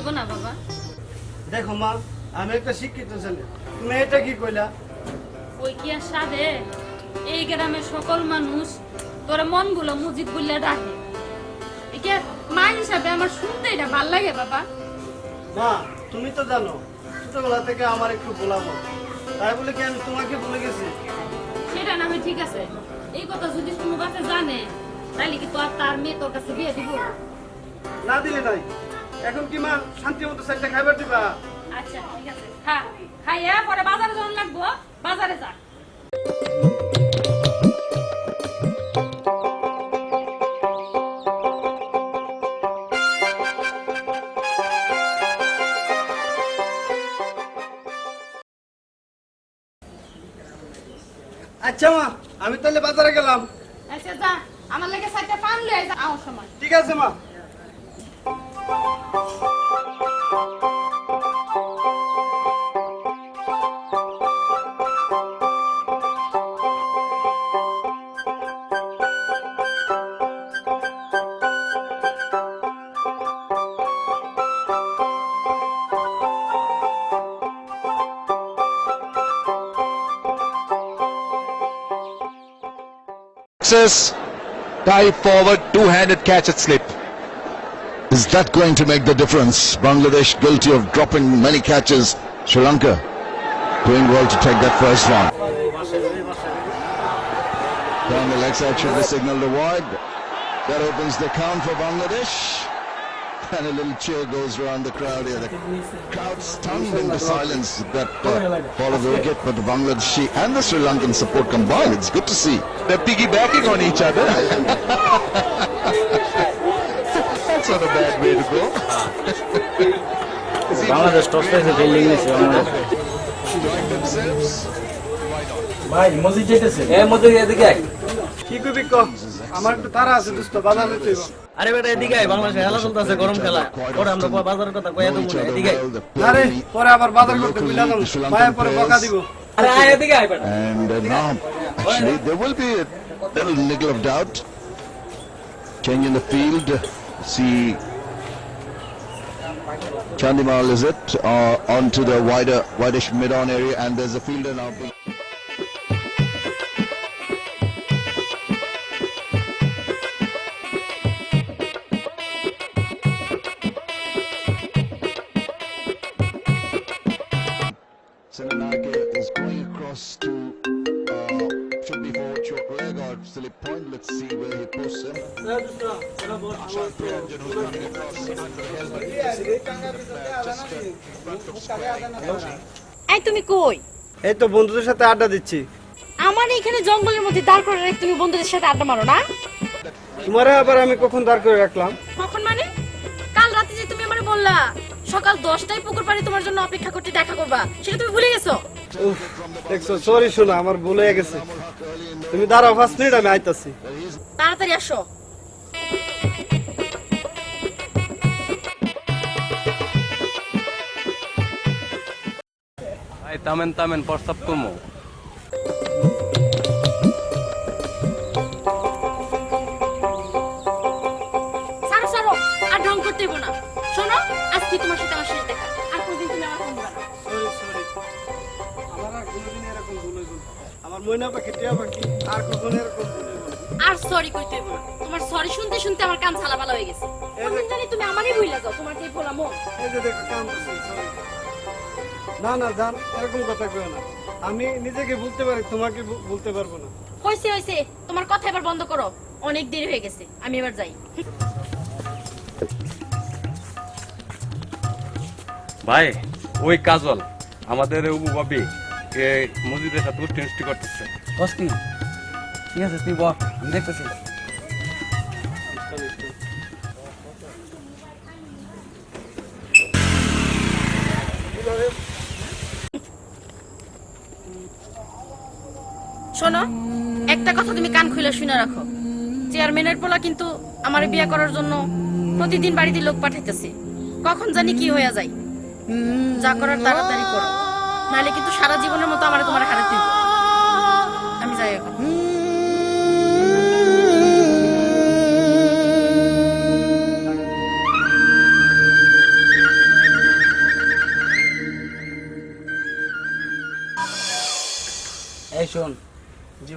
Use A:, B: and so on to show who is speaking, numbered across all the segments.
A: হইব না বাবা।
B: দেখো মা আমি একটা শিক্ষিত ছেলে। তুমি এটা কি কইলা?
A: ওই কি আর সাধে? এই গ্রামের সকল মানুষ তোর মনগুলো মুজিদ বললে ডাকে। একে মা হিসাবে আমার শুনতে এটা ভালো লাগে বাবা?
B: মা তুমি তো জানো ছোটবেলা থেকে আমার একটু বলাবো তাই বলে কি আমি তোমাকে বলে গেছি?
A: সেটা না হয় ঠিক আছে। এই কথা যদি কোনো বাচ্চা জানে তাহলে কি তোর তার মেয়ে তোর কাছে বিয়ে দিব।
B: না দিলে নাই। এখন কি মা শান্তি মতো সাইডটা খাইবার দিবা?
A: আচ্ছা ঠিক আছে। খা খাইয়া পরে বাজারে যখন লাগবো। বাজারে যা।
B: আচ্ছা মা আমি তাহলে বাজারে গেলাম।
A: আচ্ছা যা। আমার লাগে সাইডটা পান লয়ে আও সময়।
B: ঠিক আছে মা।
C: Dive forward, two-handed catch at slip.
D: Is that going to make the difference? Bangladesh guilty of dropping many catches. Sri Lanka doing well to take that first one. Down the leg side should be signalled wide. That opens the count for Bangladesh. And a little cheer goes around the crowd here. The crowd stunned into silence at that uh, fall of the wicket. But the Bangladeshi and the Sri Lankan support combined. It's good to see.
C: They're piggybacking on each other. That's not a bad way to go.
E: Bangladesh toss পেয়েছে fielding নিয়েছে. ভাই মসজিদ যেতেছে এ মসজিদ এদিকে আয়।
B: কি কইবি ক আমার একটু তারা আছে দোস্ত বাজার হইব।
E: আরে বেটা এদিকে আয় বাংলাদেশে খেলা চলতেছে গরম খেলা পরে আমরা বাজারের কথা কইয়া দেবো
D: other
E: এদিকে
B: আরে পরে আবার বাজার করতে
D: Sri Lankan
B: মায়ের পরে বকা দিব
E: আরে আয় এদিকে আয় বেটা
D: And uh, now, actually, there will be a little niggle of doubt. Change in the field. See, Chandimal is it uh, onto the wider, widish mid-on area, and there's a fielder now.
F: এই তুমি কই?
B: এই তো বন্ধুদের সাথে আড্ডা দিচ্ছি।
F: আমার এখানে জঙ্গলের মধ্যে দাঁড় করে রেখে তুমি বন্ধুদের সাথে আড্ডা মারো না?
B: তোমারে আবার আমি কখন দাঁড় করে রাখলাম?
F: কখন মানে? কাল রাতে যে তুমি আমারে বললা সকাল দশটায় পুকুর পাড়ে তোমার জন্য অপেক্ষা করতে দেখা করবা সেটা তুমি ভুলে গেছো?
B: দেখছ সরি শোনা আমার ভুল গেছে। তুমি দাঁড়াও পাঁচ মিনিট আমি আইতাছি।
F: তাড়াতাড়ি আসো।
E: ভাই তামেন তামেন প্রস্তাব করব
F: সারো সারো আর ঢং করতে হইবো না। শোনো আজকে তোমার সাথে আমার শেষ দেখা। আর কোনদিন তুমি আমার ফোন দিবা না
B: সরি সরি আমার আর কোনোদিন এরকম ভুল হইব না। আমার ময়না পাখি টিয়া পাখি আর কখনো এরকম ভুল হইব না।
F: আর সরি কইতে হইবো না। তোমার সরি শুনতে শুনতে আমার কান ছালাপালা হয়ে গেছে। কোনদিন জানি তুমি আমারই ভুলে যাও তোমার যে ভোলা মন।
B: এই যে দেখো কাম করছি সরি না না জান এরকম কথা না। আমি নিজেকে বলতে পারি তোমাকে বলতে পারব না।
F: হয়েছে হয়েছে তোমার কথা এবার বন্ধ করো। অনেক দেরি হয়ে গেছে আমি এবার যাই।
G: ভাই ওই কাজল আমাদের উবু বাবি এ মসজিদের সাথে উষ্টি করতেছে।
E: কি? ঠিক আছে? তুই বল আমি দেখতেছি।
F: শোনো, একটা কথা তুমি কান খুলে শুনে রাখো। চেয়ারম্যানের পোলা কিন্তু আমার বিয়ে করার জন্য প্রতিদিন বাড়িতে লোক পাঠাইতেছে। কখন জানি কি হয়ে যায়। যা করার তাড়াতাড়ি করো। নাহলে কিন্তু সারা জীবনের মতো আমার তোমার হারে দিব আমি যাই এখন।
H: এই শোন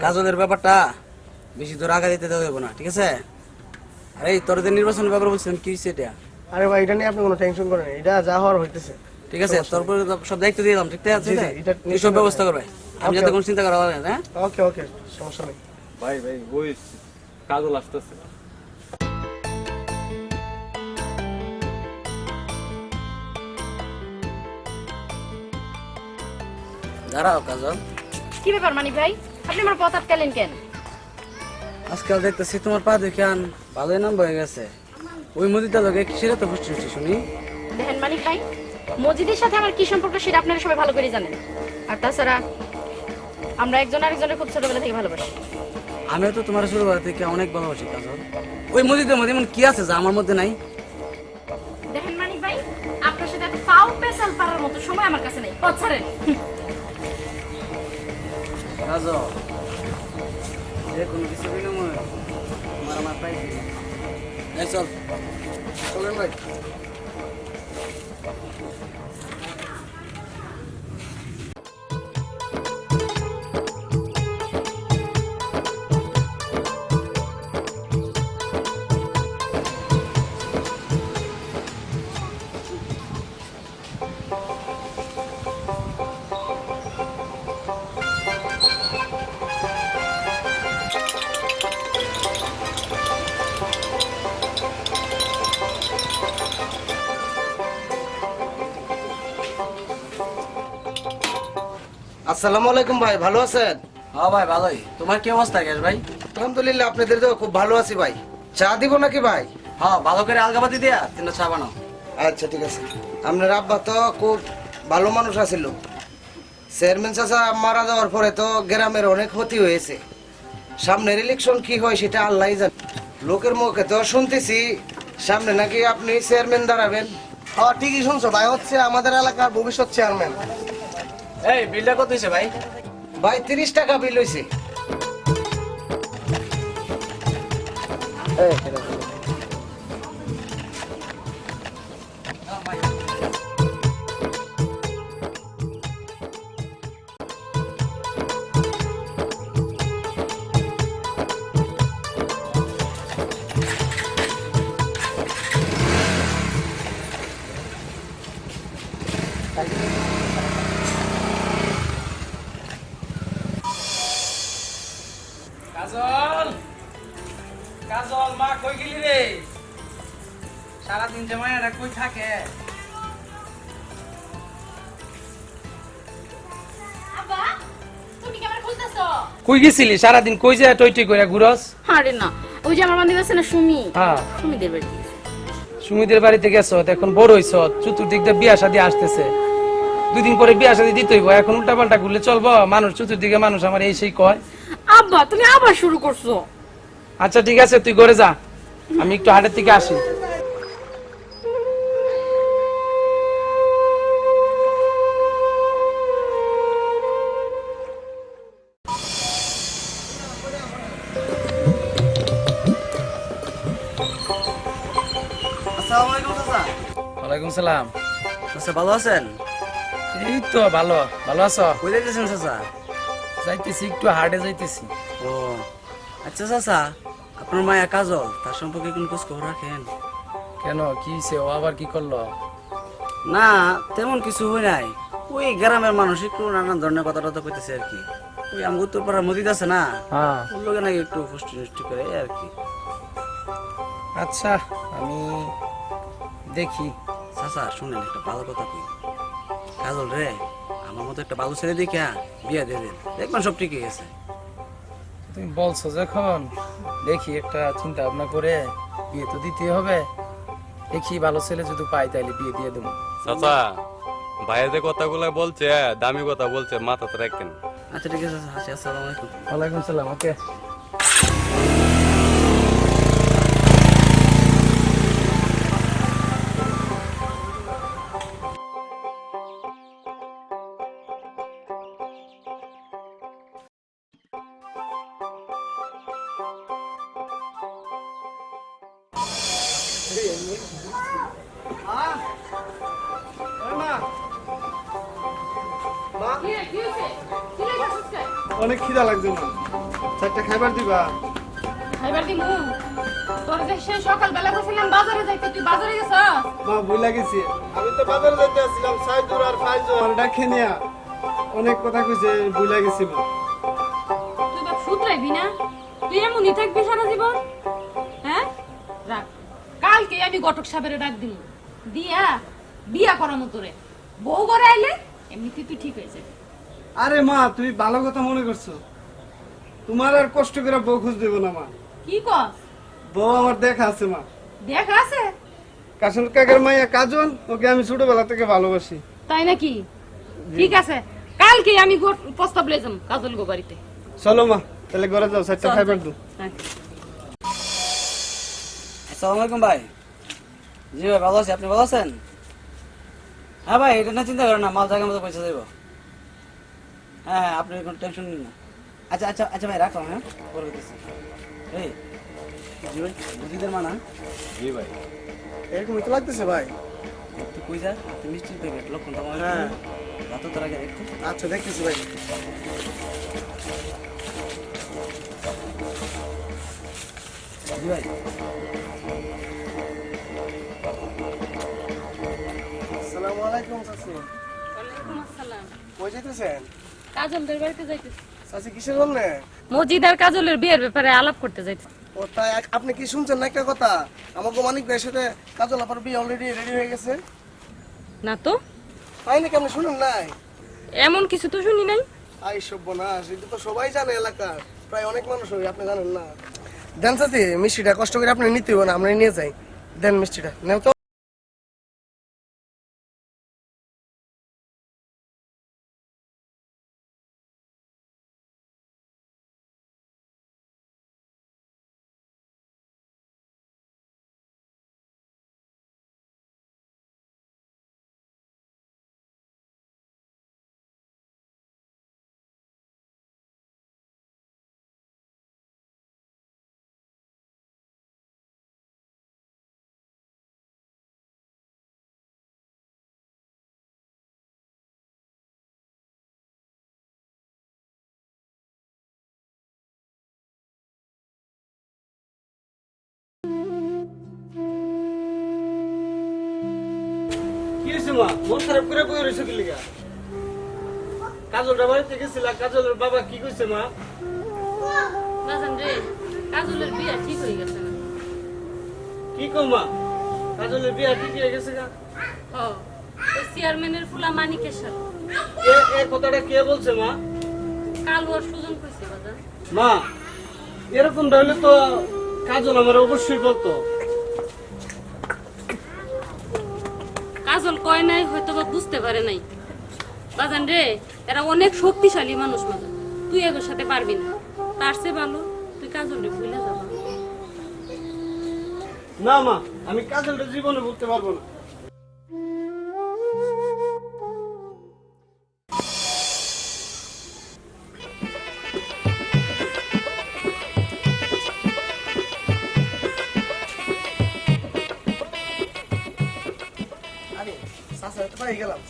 H: কাজলের ব্যাপারটা বেশি দূর আগা দিতে দেবো না ঠিক আছে? আরে এই তোর যে নির্বাচনের ব্যাপার বলছিলাম কি হয়েছে এটা?
E: আরে ভাই এটা নিয়ে আপনি কোনো টেনশন করেন এটা যা হওয়ার হইতেছে।
H: ঠিক আছে তোর সব দায়িত্ব দিয়ে দিলাম ঠিক আছে তুই সব ব্যবস্থা করবে। আমি যাতে কোনো চিন্তা করা হবে না
E: ওকে ওকে সমস্যা নেই।
G: ভাই ভাই ওই কাজল আসতেছে।
H: দাঁড়াও কাজল।
F: কি ব্যাপার মানি ভাই? আপনি আমার পথ আটকালেন কেন?
H: আজকাল দেখতেছি তোমার পা দেখান ভালোই নাম হয়ে গেছে। ওই মুদিটা লোকে সেটা তো ফুটছি শুনি।
F: দেখেন মানিক ভাই মসজিদের সাথে আমার কি সম্পর্ক সেটা আপনারা সবাই ভালো করে জানেন। আর তাছাড়া আমরা একজন আরেকজনের খুব ছোটবেলা থেকে ভালোবাসি।
H: আমিও তো তোমার ছোটবেলা থেকে অনেক ভালোবাসি কাজল। ওই মুদিটার মধ্যে এমন কি আছে যা আমার মধ্যে নাই?
F: দেখেন মানিক ভাই আপনার সাথে এত পেশাল পারার মতো সময় আমার কাছে নেই। পথ ছাড়েন।
H: কাজল যে কোনো কিছু বিনিময়ে আমার এই চল।
E: চলেন ভাই। আসসালামু আলাইকুম ভাই ভালো আছেন?
H: হ্যাঁ ভাই ভালোই। তোমার কি অবস্থা গ্যাস ভাই?
E: আলহামদুলিল্লাহ আপনাদের তো খুব ভালো আছি ভাই। চা দিব নাকি ভাই?
H: হ্যাঁ ভালো করে আলগাবাতি দিয়া তিনটা চা বানাও।
E: আচ্ছা ঠিক আছে। আপনার আব্বা তো খুব ভালো মানুষ আছিল চেয়ারম্যান চাচা মারা যাওয়ার পরে তো গ্রামের অনেক ক্ষতি হয়েছে। সামনের ইলেকশন কি হয় সেটা আল্লাহ জানে। লোকের মুখে তো শুনতেছি সামনে নাকি আপনি চেয়ারম্যান দাঁড়াবেন। হ্যাঁ ঠিকই শুনছো ভাই। হচ্ছে আমাদের এলাকার ভবিষ্যৎ চেয়ারম্যান।
H: এই বিলটা কত হইছে ভাই?
E: ভাই তিরিশ টাকা বিল হইছে।
H: কাজল থাকে
F: আব্বা তুমি কি আমার খুঁজতেছো?
I: কই গেছিলি? সারাদিন কই যায় টই টই করে ঘুরস?
F: আরে না ওই যে আমার বান্ধবী আছে না সুমি
I: হ্যাঁ।
F: সুমিদের বাড়ি।
I: সুমিদের বাড়িতে গেছ এখন বড় হইছ চতুর্দিক দিয়ে বিয়া শাদি আসতেছে। দুদিন পরে বিয়া শাদি দিতে হইব এখন উল্টা পাল্টা ঘুরলে চলবো? মানুষ চতুর্দিকে মানুষ আমার এই সেই কয়।
F: আব্বা তুমি আবার শুরু করছ।
I: আচ্ছা ঠিক আছে তুই ঘরে যা। আমি একটু হাটের থেকে আসি। সালাম।
H: আচ্ছা ভালো আছেন?
I: এই তো ভালো ভালো আছো?
H: কই যাইতেছেন চাচা?
I: যাইতেছি একটু হাটে যাইতেছি।
H: ও আচ্ছা চাচা আপনার মায়া কাজল তার সম্পর্কে কোন খোঁজ খবর রাখেন?
I: কেন কি হইছে? ও আবার কি করল?
H: না তেমন কিছু হয় নাই। ওই গ্রামের মানুষ একটু নানান ধরনের কথা টথা কইতেছে আর কি। ওই আমি উত্তরপাড়ার মসজিদ আছে না?
I: হ্যাঁ।
H: ওর লোকে নাকি একটু ফুষ্টি ফুষ্টি করে এই আর কি।
I: আচ্ছা আমি দেখি।
H: চাচা শুনেন একটা ভালো কথা কই। কাজল রে আমার মতো একটা ভালো ছেলে দেখা বিয়া দিয়ে দেন। দেখবেন সব ঠিক হয়ে গেছে।
I: তুমি বলছো যখন দেখি একটা চিন্তা ভাবনা করে বিয়ে তো দিতে হবে। দেখি ভালো ছেলে যদি পাই তাইলে বিয়ে দিয়ে দেবো।
G: চাচা ভাইয়া যে কথাগুলো বলছে দামি কথা বলছে মাথাতে রাখেন।
H: আচ্ছা ঠিক আছে আচ্ছা আসসালামু আলাইকুম।
I: ওয়ালাইকুম সালাম ওকে।
B: অনেক খিদা লাগছে মা চারটা খাইবার দিবা?
A: খাইবার দিমু। তোর সকালবেলা বলছিলাম বাজারে যাইতে তুই বাজারে গেছ?
B: মা ভুল লাগেছি। আমি তো বাজারে যেতে আসছিলাম সাইজুর আর ফাইজুর আর ডাকে নিয়া। অনেক কথা কইছে ভুল লাগেছি মা।
A: তুই বাপ শুধরাইবি না? তুই এমনই থাকবি আমি সাহেবের ডাক দিমু। দিয়া বিয়া করানো তোরে। বউ ঘরে আইলে এমনিতে তুই ঠিক হয়ে যাবি।
B: আরে মা তুমি ভালো কথা মনে করছ। তোমার আর কষ্ট করে বউ খুঁজ দেবো না মা।
A: কি কস?
B: বউ আমার দেখা আছে মা।
A: দেখ আছে?
B: কাশন কাকের মাইয়া কাজল ওকে আমি ছোটবেলা থেকে ভালোবাসি।
A: তাই নাকি? ঠিক আছে। কালকে আমি প্রস্তাব লয়ে যাম কাজল গো বাড়িতে।
B: চলো মা। তাহলে ঘরে যাও চারটা খাইবার। দু।
A: হ্যাঁ।
H: আসসালামু আলাইকুম ভাই। জি ভাই ভালো আছি। আপনি ভালো আছেন? হ্যাঁ ভাই এটা না চিন্তা করেন না মাল জায়গা মতো পয়সা দেবো। হ্যাঁ হ্যাঁ আপনি কোনো টেনশন নিন না। আচ্ছা আচ্ছা আচ্ছা ভাই রাখলাম হ্যাঁ? পরে দেখতেছি এই জি ভাই বুঝিদের মানা
G: জি ভাই।
B: এরকমই তো লাগতেছে ভাই।
H: তুই কই যা তুই মিষ্টি প্যাকেট লক্ষণ তোমার
B: হ্যাঁ।
H: রাত তোর আগে একটু।
B: আচ্ছা দেখতেছি ভাই।
H: জি ভাই।
B: আসসালামু আলাইকুম চাচি।
A: ওয়ালাইকুম আসসালাম।
B: কই যাইতেছেন?
A: কাজলদের বাড়িতে যাইতেছি।
B: চাচি কিসের জন্য?
A: মজিদ আর কাজলের বিয়ের ব্যাপারে আলাপ করতে যাইতেছি।
B: ও তাই আপনি কি শুনছেন না একটা কথা? আমাকে মানিক ভাইয়ের সাথে কাজল আপার বিয়ে অলরেডি রেডি হয়ে গেছে।
A: না তো?
B: তাই নাকি আপনি শুনুন নাই?
A: এমন কিছু তো শুনি নাই।
B: আই সব্যনাশ এটা তো সবাই জানে এলাকার। প্রায় অনেক মানুষ হবে আপনি জানেন না। দেন সাথে মিষ্টিটা কষ্ট করে আপনি নিতে হবে না আমরা নিয়ে যাই। দেন মিষ্টিটা নেও তো। হয়েছে মা মন খারাপ করে বই রয়েছে কি লিগা? কাজলটা বাড়িতে গেছিল কাজলের বাবা কি কইছে মা?
A: বাজান রে কাজলের বিয়ে ঠিক হয়ে গেছে না?
B: কি মা? কাজলের বিয়া ঠিক হয়ে গেছে গা?
A: ও ওই চেয়ারম্যানের ফুলা মানিকের সাথে
B: এ এ কথাটা কে বলছে মা?
A: কাল ওর সুজন কইছে বাজান।
B: মা এরকম হলে তো কাজল আমার অবশ্যই বলতো।
A: কাজল কয় নাই হয়তো বা বুঝতে পারে নাই। বাজান রে, এরা অনেক শক্তিশালী মানুষ বাজান। তুই এদের সাথে পারবি না। তার চেয়ে ভালো, তুই কাজল রে ভুলে যাবা
B: না মা, আমি কাজলটা জীবনে ভুলতে পারব না।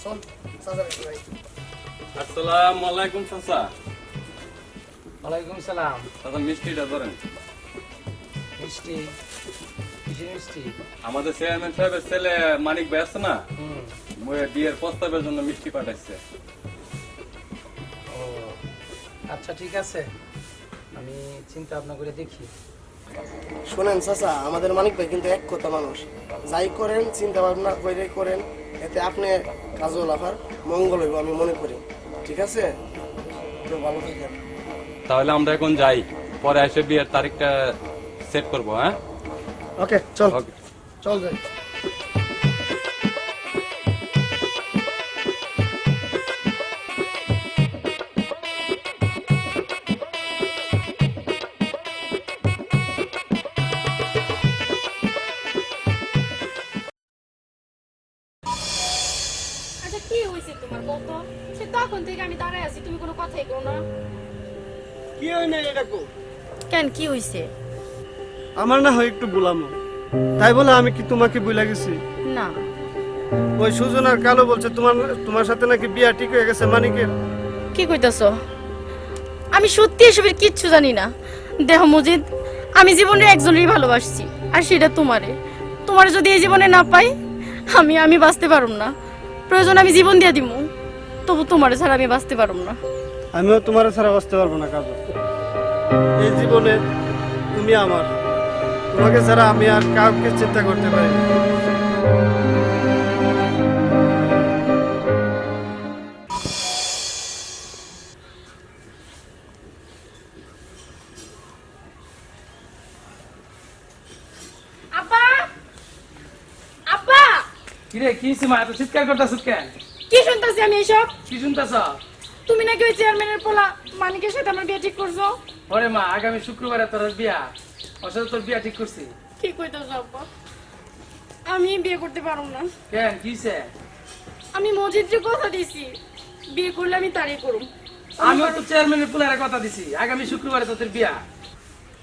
B: চল ভাই।
G: আসসালামু আলাইকুম চাচা।
I: ওয়ালাইকুম সালাম।
G: চাচা মিষ্টিটা ধরেন।
I: মিষ্টি? কিসের মিষ্টি?
G: আমাদের চেয়ারম্যান সাহেবের ছেলে মানিক ভাই আছে না? বিয়ের প্রস্তাবের জন্য মিষ্টি পাঠাইছে।
I: ও আচ্ছা ঠিক আছে। আমি চিন্তা ভাবনা করে দেখি।
B: শোনেন চাচা আমাদের মানিক ভাই কিন্তু এক কথা মানুষ। যাই করেন চিন্তা ভাবনা করে করেন এতে আপনি কাজল আফার মঙ্গল হইব আমি মনে করি। ঠিক আছে? তো ভালো থাকেন।
G: তাহলে আমরা এখন যাই। পরে এসে বিয়ের তারিখটা সেট করব হ্যাঁ?
B: ওকে চল।
G: ওকে
B: চল যাই।
F: হয়েছে।
B: আমার না হয় একটু বুলামো তাই বলে আমি কি তোমাকে বুলা গেছি?
F: না।
B: ওই সুজন আর কালো বলছে তোমার তোমার সাথে নাকি বিয়া ঠিক হয়ে গেছে মানিকের।
F: কি কইতাছ? আমি সত্যি এসবের কিচ্ছু জানি না। দেহ মজিদ আমি জীবনে একজনেরই ভালোবাসছি আর সেটা তোমারে। তোমার যদি এই জীবনে না পাই আমি আমি বাঁচতে পারুম না। প্রয়োজন আমি জীবন দিয়ে দিমু। তবু তোমারে ছাড়া আমি বাঁচতে পারুম না।
B: আমিও তোমার ছাড়া বাঁচতে পারব না কাজল। এই জীবনে তুমি আমার। তোমাকে ছাড়া আমি আর কাউকে চিন্তা করতে পারি
I: কিরে কি হইছে মা? এত চিৎকার করতেছিস কেন?
F: কি শুনতেছি আমি এসব?
I: কি শুনতেছ
F: তুমি নাকি ওই চেয়ারম্যানের পোলা মানিকের সাথে আমার বিয়ে ঠিক করছ?
I: ওরে মা আগামী শুক্রবারে তোর বিয়া। ওর সাথে তোর বিয়া ঠিক করছি।
F: কি কইতেছ আব্বা? আমি বিয়ে করতে পারব না।
I: কেন কিছে
F: আমি মজিদকে কথা দিছি বিয়ে করলে আমি তারই করুম।
I: আমিও তো চেয়ারম্যানের পুলারে কথা দিছি। আগামী শুক্রবারে তোদের বিয়া।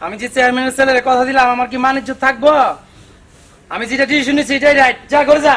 I: আমি যে চেয়ারম্যানের ছেলেরে কথা দিলাম আমার কি মানিজ্য থাকব? আমি যেটা ডিসিশন নিয়েছি এটাই রাইট যা করে যা।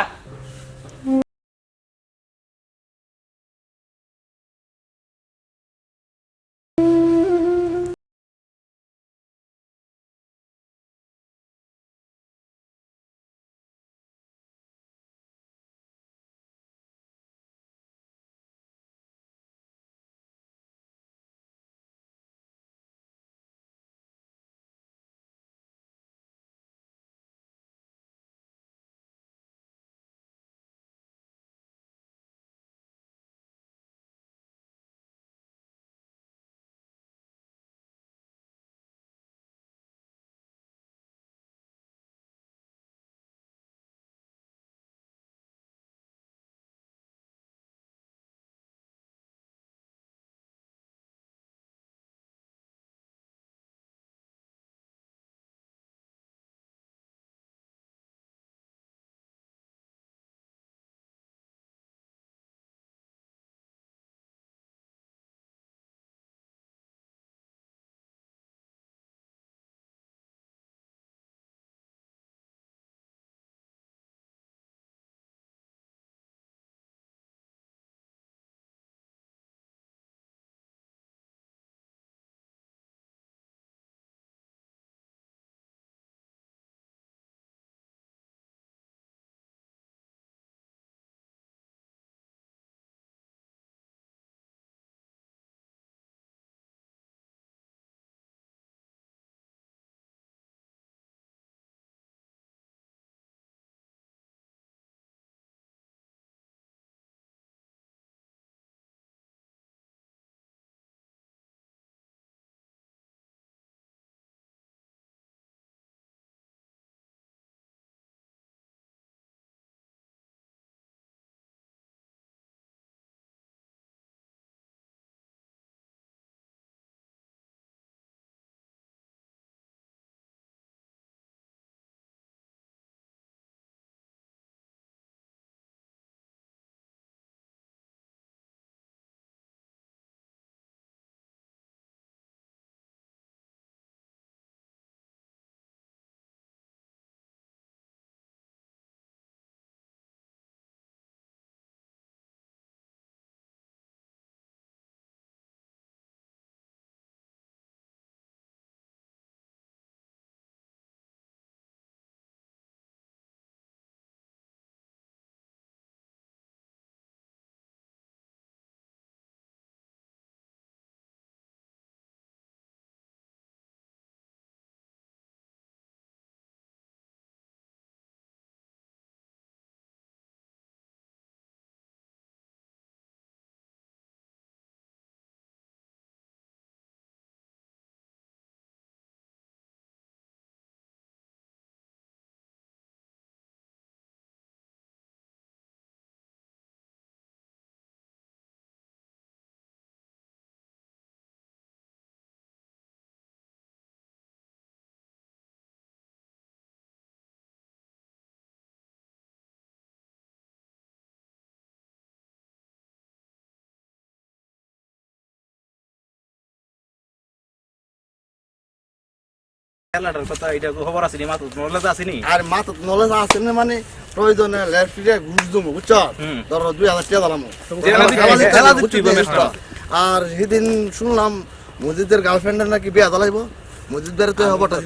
B: খেলাটার কথা এটা খবর আছে নি? নলেজ আছে
J: আর মাত্র নলেজ আছে না মানে প্রয়োজনে ঘুষ বুঝছ? ধরো দুই হাজার টাকা। আর সেদিন শুনলাম মসজিদের গার্লফ্রেন্ডের নাকি বিয়া দলাইব। মসজিদ বেড়ে তো হবটা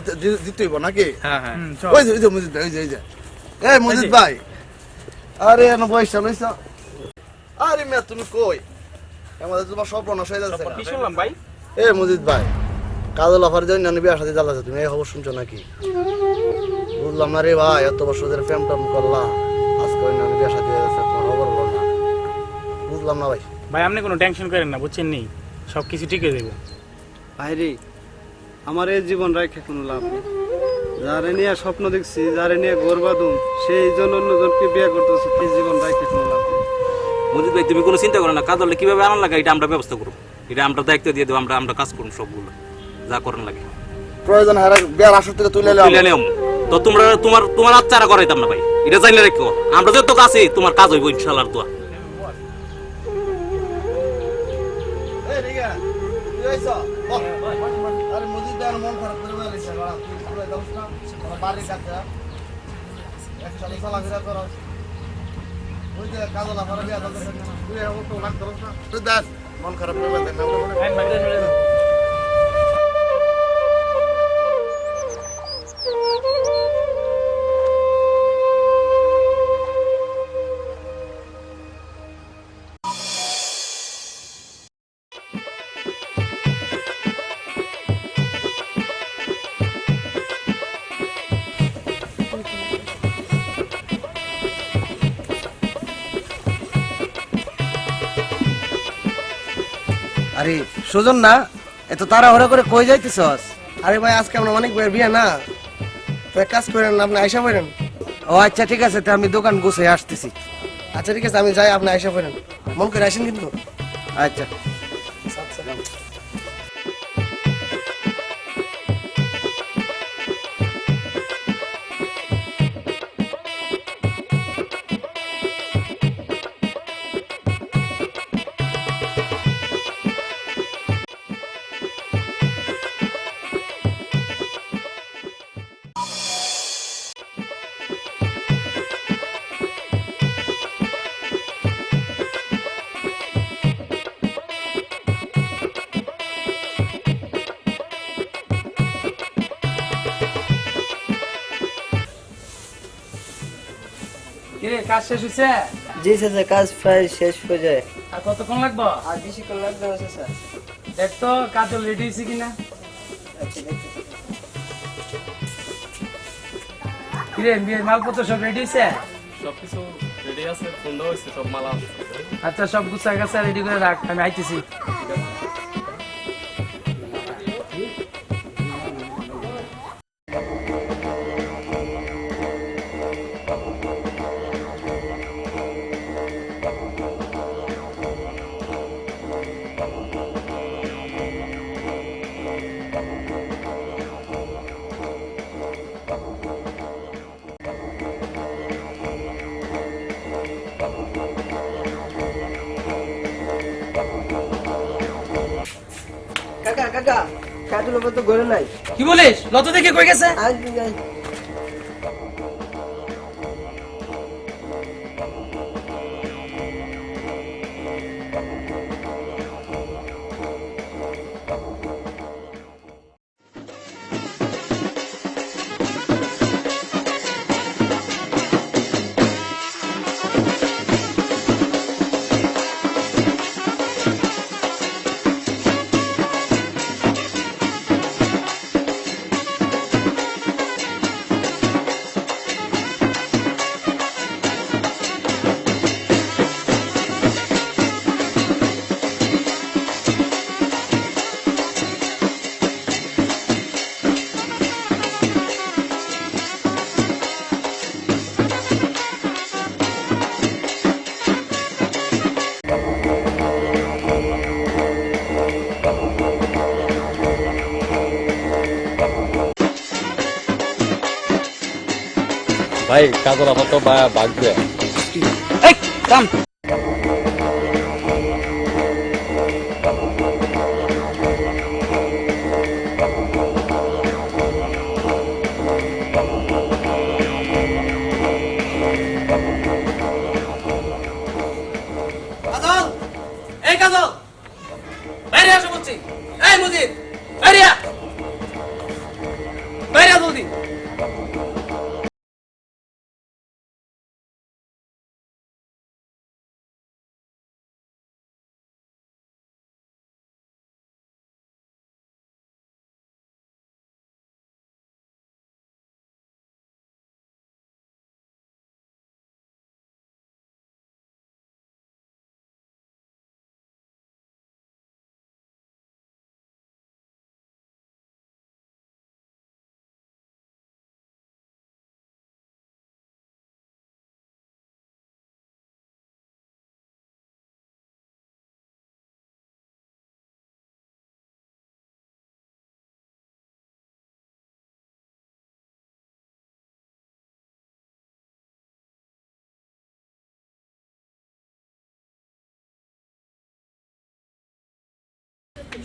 J: দিতে নাকি?
I: হ্যাঁ হ্যাঁ।
J: ওই যে ওই যে মসজিদ ভাই, ওই যে ওই যে। এই মসজিদ ভাই। আরে এনো বয়সা লইছা। আরে মেয়ে তুমি কই? আমাদের তোমার স্বপ্ন নষ্ট হয়ে যাচ্ছে
I: কি শুনলাম ভাই?
J: এ মসজিদ ভাই। কাজল অফার জন্য বিয়ার সাথে জ্বালাচ্ছে তুমি এই খবর শুনছো নাকি? বুঝলাম না রে ভাই এত বছর ধরে প্রেম টেম করলা। আজকে ওই নানি বিয়ার সাথে যাচ্ছে তোমার খবর হলো না। বুঝলাম না ভাই।
I: ভাই আপনি কোনো টেনশন করেন না বুঝছেন নি? সব কিছু ঠিক হয়ে যাবে
B: ভাইরে আমার এই জীবন রেখে কোনো লাভ নেই। যারে নিয়ে স্বপ্ন দেখছি যারে নিয়ে গর্বাদুম সেই জন্য অন্যজনকে বিয়ে করতেছে কি জীবন রেখে কোনো লাভ নেই।
K: মজিদ ভাই তুমি কোনো চিন্তা করো না কাজ হলে কীভাবে আনার লাগে এটা আমরা ব্যবস্থা করব। এটা আমরা দায়িত্ব দিয়ে দেবো আমরা আমরা কাজ করুন সবগুলো। যা করার লাগে।
J: প্রয়োজন হারা বিয়ার আসর থেকে তুলে
K: নিয়ম তো তোমরা তোমার তোমার আচ্ছারা করাইতাম না ভাই। এটা জানলে রেখো। আমরা যত কাছে তোমার কাজ হইব ইনশাল্লাহ দোয়া।
J: মন খারাপ
E: সুজন না এত তাড়াহুড়া করে কই যাইতেছস?
J: আরে ভাই আজকে আমরা অনেক বের বিয়া না। তো এক কাজ করেন আপনি আইসা পড়েন।
E: ও আচ্ছা ঠিক আছে তো আমি দোকান গুছিয়ে আসতেছি।
J: আচ্ছা ঠিক আছে আমি যাই আপনি আইসা পড়েন। মন করে আসেন কিন্তু।
E: আচ্ছা।
I: কাজ শেষ হয়েছে
L: জি স্যার কাজ প্রায় শেষ হয়ে যায়।
I: আর কতক্ষণ লাগবো?
L: আর বেশিক্ষণ লাগবে স্যার।
I: দেখ তো কাজ রেডি হয়েছে কিনা? কিরে বিয়ের মালপত্র সব রেডি হয়েছে
G: সবকিছু রেডি আছে ফোন দেওয়া হয়েছে সব মালা
I: আচ্ছা সব গুছা গাছা রেডি করে রাখ আমি আইতেছি।
L: তো গড়ে নাই।
I: কি বলিস? লত দেখে কই গেছে?
G: কাজল বাঘ দেয়।
L: এই কাম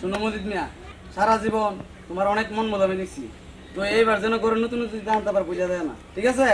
H: শুনো মজিদ মিয়া, সারা জীবন তোমার অনেক মন মতো আমি দেখছি। তো এইবার যেন করে নতুন নতুন জানতে পার, বুঝা যায় না। ঠিক আছে?